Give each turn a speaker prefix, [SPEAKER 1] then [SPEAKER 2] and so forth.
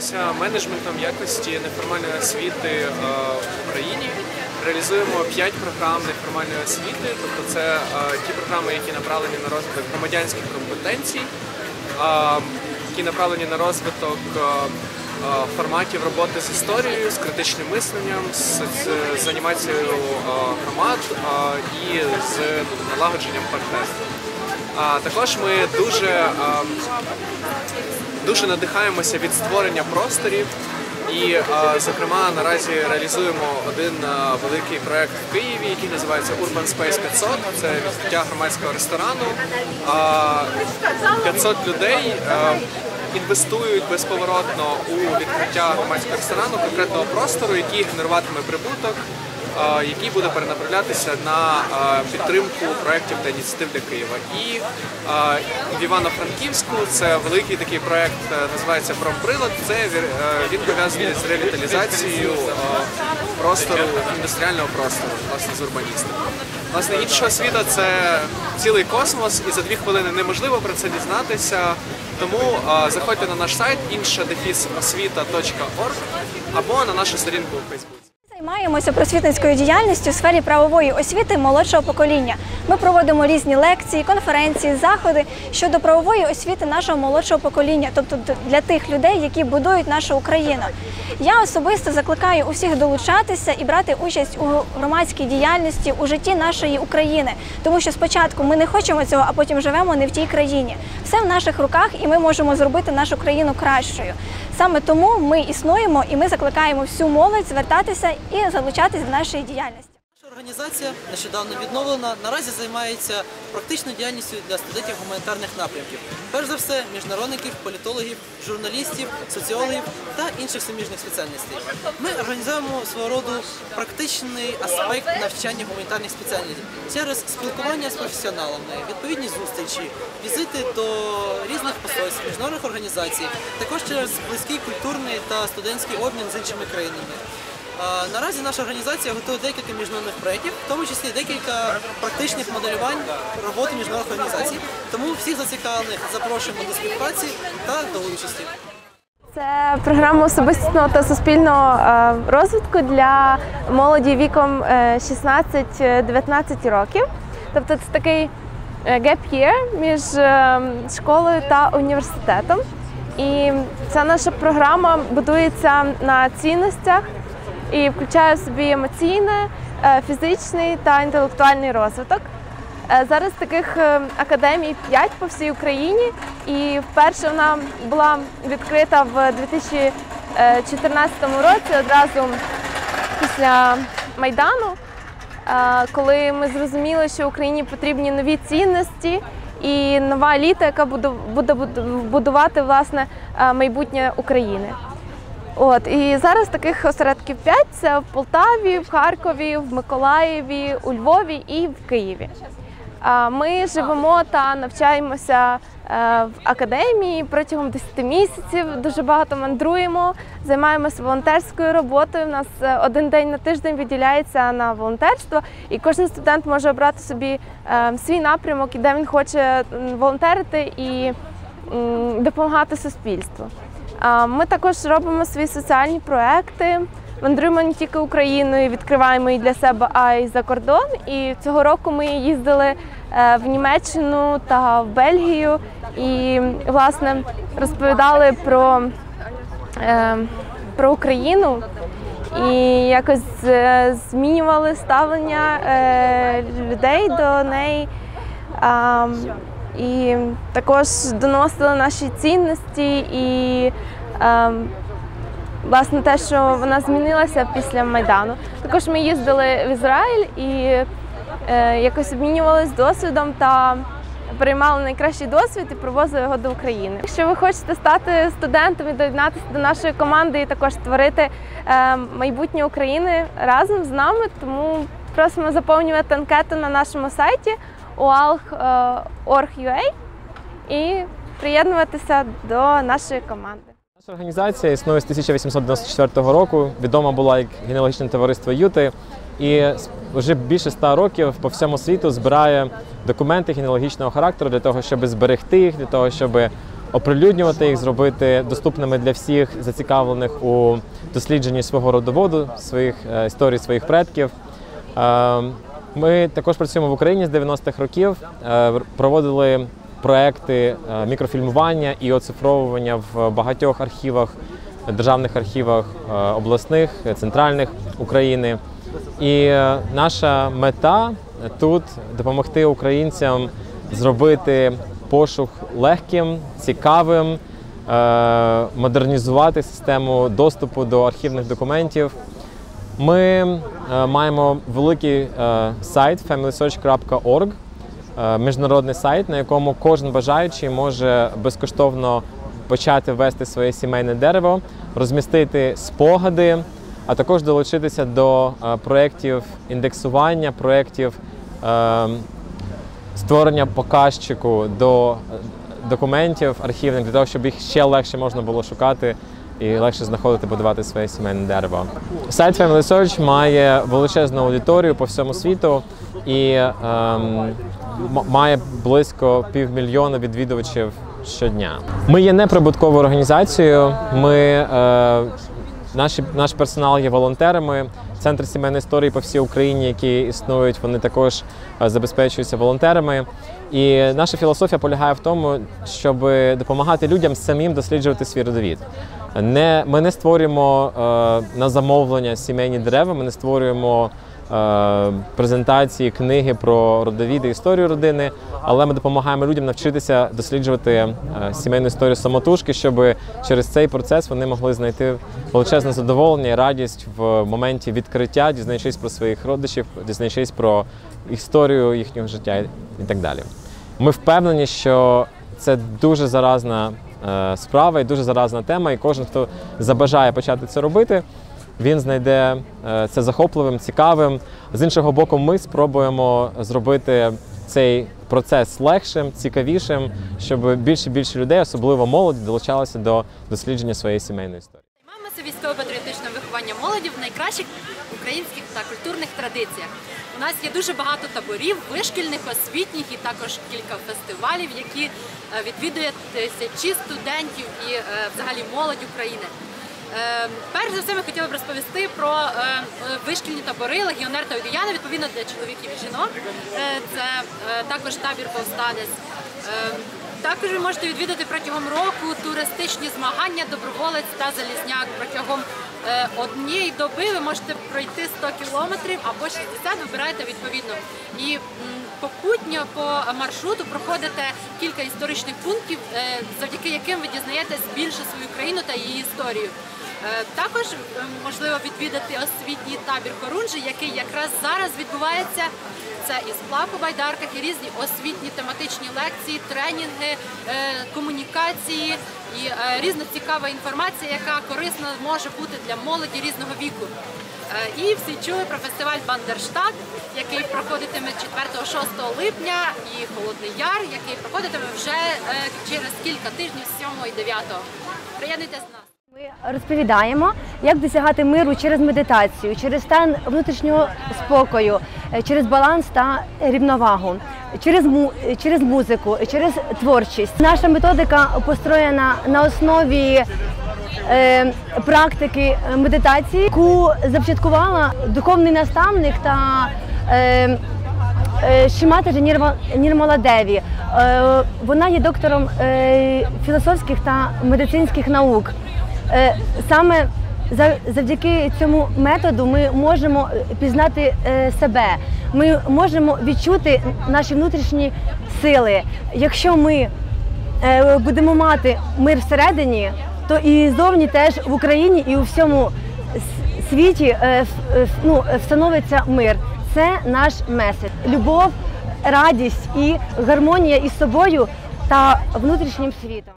[SPEAKER 1] займаємося менеджментом якості неформальної освіти е, в Україні. Реалізуємо 5 програм неформальної освіти, тобто це е, ті програми, які направлені на розвиток громадянських компетенцій, е, які направлені на розвиток форматів роботи з історією, з критичним мисленням, з, з- анімацією громад і з налагодженням партнерства. Також ми дуже дуже надихаємося від створення просторів. І, е, зокрема, наразі реалізуємо один е, великий проект в Києві, який називається Urban Space 500. Це відкриття громадського ресторану. А, 500 людей е, інвестують безповоротно у відкриття громадського ресторану, конкретного простору, який генеруватиме прибуток, який буде перенаправлятися на підтримку проєктів та ініціатив для Києва. І в Івано-Франківську це великий такий проєкт, е, називається Промприлад. Це е, він пов'язаний з ревіталізацією е, простору індустріального простору, власне, з урбаністикою. Власне, інша освіта це цілий космос, і за дві хвилини неможливо про це дізнатися. Тому а, заходьте на наш сайт іншадефісосвіта.орг або на нашу сторінку у Фейсбуці.
[SPEAKER 2] Займаємося просвітницькою діяльністю у сфері правової освіти молодшого покоління. Ми проводимо різні лекції, конференції, заходи щодо правової освіти нашого молодшого покоління, тобто для тих людей, які будують нашу Україну. Я особисто закликаю усіх долучатися і брати участь у громадській діяльності у житті нашої України, тому що спочатку ми не хочемо цього, а потім живемо не в тій країні. Все в наших руках, і ми можемо зробити нашу країну кращою. Саме тому ми існуємо і ми закликаємо всю молодь звертатися і залучатись до нашої діяльності.
[SPEAKER 3] Наша організація нещодавно відновлена. Наразі займається практичною діяльністю для студентів гуманітарних напрямків. Перш за все, міжнародників, політологів, журналістів, соціологів та інших суміжних спеціальностей. Ми організуємо свого роду практичний аспект навчання гуманітарних спеціальностей через спілкування з професіоналами, відповідні зустрічі, візити до різних посольств, міжнародних організацій, також через близький культурний та студентський обмін з іншими країнами. Наразі наша організація готує декілька міжнародних проєктів, в тому числі декілька практичних моделювань роботи міжнародних організацій. Тому всіх зацікавлених запрошуємо до співпраці та до участі.
[SPEAKER 4] Це програма особистісного та суспільного е, розвитку для молоді віком е, 16-19 років. Тобто це такий е, gap year між е, школою та університетом. І ця наша програма будується на цінностях і включає в собі емоційний, е, фізичний та інтелектуальний розвиток. Е, Зараз таких е, академій 5 по всій Україні, і вперше вона була відкрита в 2014 році, одразу після Майдану, коли ми зрозуміли, що Україні потрібні нові цінності і нова еліта, яка буде будувати власне майбутнє України. От і зараз таких осередків 5 – це в Полтаві, в Харкові, в Миколаєві, у Львові і в Києві. Ми живемо та навчаємося е, в академії протягом 10 місяців. Дуже багато мандруємо, займаємося волонтерською роботою. У нас е, один день на тиждень виділяється на волонтерство, і кожен студент може обрати собі е, свій напрямок, і де він хоче волонтерити і допомагати суспільству. Ми також робимо свої соціальні проекти. Мандруємо не тільки Україною, відкриваємо і для себе, а й за кордон. І цього року ми їздили е, в Німеччину та в Бельгію і власне розповідали про, е, про Україну і якось е, змінювали ставлення людей до неї. І також доносили наші цінності і ем, власне те, що вона змінилася після Майдану. Також ми їздили в Ізраїль і е, якось обмінювалися досвідом та приймали найкращий досвід і привозили його до України. Якщо ви хочете стати студентом і доєднатися до нашої команди і також створити е, майбутнє України разом з нами, тому просимо заповнювати анкету на нашому сайті ualh.org.ua і приєднуватися до нашої команди.
[SPEAKER 5] Наша організація існує з 1894 року. Відома була як генеалогічне товариство Юти, і вже більше ста років по всьому світу збирає документи генеалогічного характеру для того, щоб зберегти їх, для того, щоб оприлюднювати їх, зробити доступними для всіх зацікавлених у дослідженні свого родоводу, своїх е, історій своїх предків. Ми також працюємо в Україні з 90-х років, е, проводили проекти е, мікрофільмування і оцифровування в багатьох архівах, державних архівах е, обласних, центральних України. І наша мета тут допомогти українцям зробити пошук легким, цікавим, модернізувати систему доступу до архівних документів. Ми е, маємо великий е, сайт familysearch.org, е, міжнародний сайт, на якому кожен бажаючий може безкоштовно почати вести своє сімейне дерево, розмістити спогади, а також долучитися до проєктів індексування, проєктів створення показчику до документів архівних для того, щоб їх ще легше можна було шукати і легше знаходити, будувати своє сімейне дерево. Сайт Family Search має величезну аудиторію по всьому світу і ем, має близько півмільйона відвідувачів щодня. Ми є неприбутковою організацією. Ми е, Наші, наш персонал є волонтерами. Центр сімейної історії по всій Україні, які існують, вони також е, забезпечуються волонтерами. І наша філософія полягає в тому, щоб допомагати людям самим досліджувати свій родовід. Не, ми не створюємо е, на замовлення сімейні дерева, ми не створюємо е, презентації, книги про родовід і історію родини, але ми допомагаємо людям навчитися досліджувати е, сімейну історію самотужки, щоб через цей процес вони могли знайти величезне задоволення і радість в моменті відкриття, дізнаючись про своїх родичів, дізнаючись про історію їхнього життя і так далі. Ми впевнені, що це дуже заразна справа і дуже заразна тема, і кожен, хто забажає почати це робити, він знайде е, це захопливим, цікавим. З іншого боку, ми спробуємо зробити цей процес легшим, цікавішим, щоб більше і більше людей, особливо молоді, долучалися до дослідження своєї сімейної історії.
[SPEAKER 6] Займаємося військово-патріотичним вихованням молоді в найкращих українських та культурних традиціях. У нас є дуже багато таборів, вишкільних, освітніх і також кілька фестивалів, які відвідують відвідує тисячі студентів і е, взагалі молодь України. Е, Перш за все, ми хотіли б розповісти про е, е, вишкільні табори Легіонер та Одіяна, відповідно для чоловіків і жінок. Е, Це е, також табір повстанець. Також ви можете відвідати протягом року туристичні змагання Доброволець та Залізняк. Протягом е, однієї доби ви можете пройти 100 кілометрів або 60, вибираєте відповідно. І м, попутньо по маршруту проходите кілька історичних пунктів, е, завдяки яким ви дізнаєтесь більше свою країну та її історію. Е, Також можливо відвідати освітній табір Хорунжі, який якраз зараз відбувається. Це і сплав по байдарках, і різні освітні тематичні лекції, тренінги, е, комунікації і різна цікава інформація, яка корисна може бути для молоді різного віку. Е, І всі чули про фестиваль Бандерштат, який проходитиме 4-6 липня, і Холодний Яр, який проходитиме вже е, через кілька тижнів, 7 і 9. Приєднуйтесь нас.
[SPEAKER 7] Ми розповідаємо, як досягати миру через медитацію, через стан внутрішнього спокою, е, через баланс та рівновагу, через му- через музику, через творчість. Наша методика построєна на основі е, практики медитації, яку започаткувала духовний наставник та е, е, Шимата Нірма- Нірмаладеві. Е, Вона є доктором е, філософських та медицинських наук. Е, Саме завдяки цьому методу ми можемо пізнати е, себе. Ми можемо відчути наші внутрішні сили. Якщо ми е, будемо мати мир всередині, то і зовні теж в Україні і у всьому світі е, е, ну, е, встановиться мир. Це наш меседж. Любов, радість і гармонія із собою та внутрішнім світом.